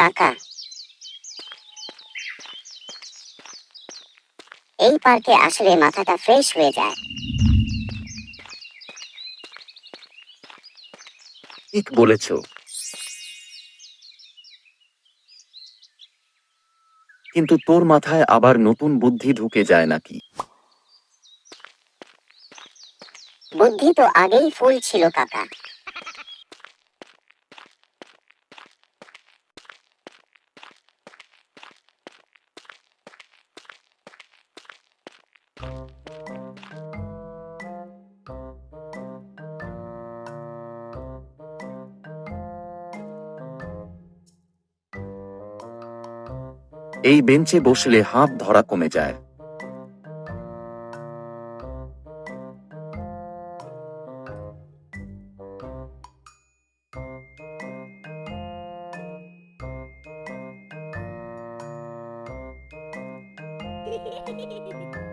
কাকা। এই পার্কে আসলে মাথাটা ফ্রেশ হয়ে যায়। ঠিক বলেছ। কিন্তু তোর মাথায় আবার নতুন বুদ্ধি ঢুকে যায় নাকি? বুদ্ধি তো আগেই ফুল ছিল কাকা। এই বেঞ্চে বসলে হাত ধরা কমে যায়।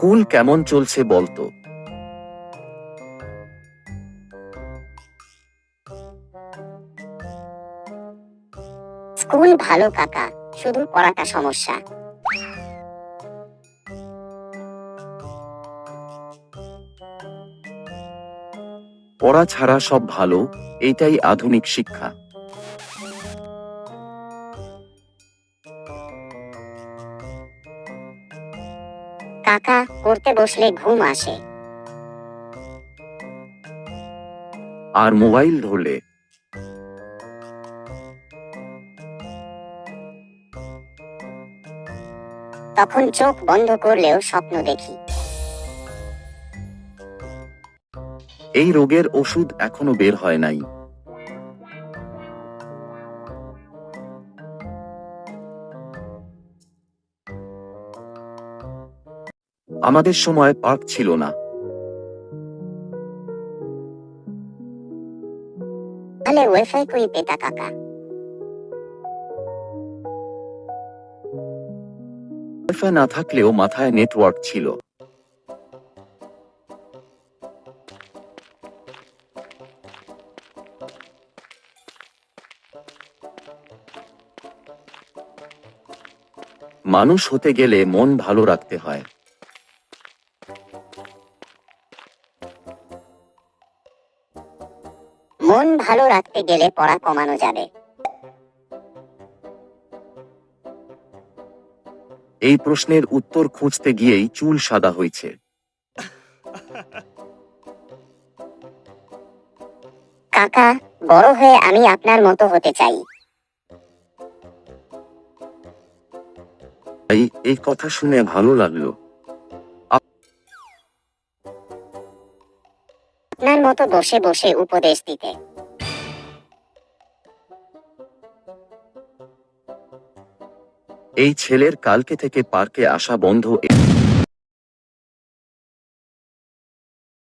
স্কুল কেমন চলছে বলতো? স্কুল ভালো কাকা। শুধু পড়াটা সমস্যা। পড়া ছাড়া সব ভালো এটাই আধুনিক শিক্ষা। কাকা পড়তে বসলে ঘুম আসে। আর মোবাইল ধরলে? তখন চোখ বন্ধ করলেও স্বপ্ন দেখি। এই রোগের ওষুধ এখনও বের হয় নাই। আমাদের সময় পার্ক ছিল না। তাহলে ওয়াইফাই কই পেতা কাকা? ওয়াইফাই না থাকলেও মাথায় নেটওয়ার্ক ছিল। মানুষ হতে গেলে মন ভালো রাখতে হয়। মন ভালো রাখতে গেলে পড়া কমানো যাবে। এই প্রশ্নের উত্তর খুঁজতে গিয়েই চুল সাদা হয়েছে। কাকা বড় হয়ে আমি আপনার মতো হতে চাই। এই এই কথা শুনে ভালো লাগল। মতো বসে বসে উপদেশ দিতে। এই ছেলের কালকে থেকে পার্কে আসা বন্ধ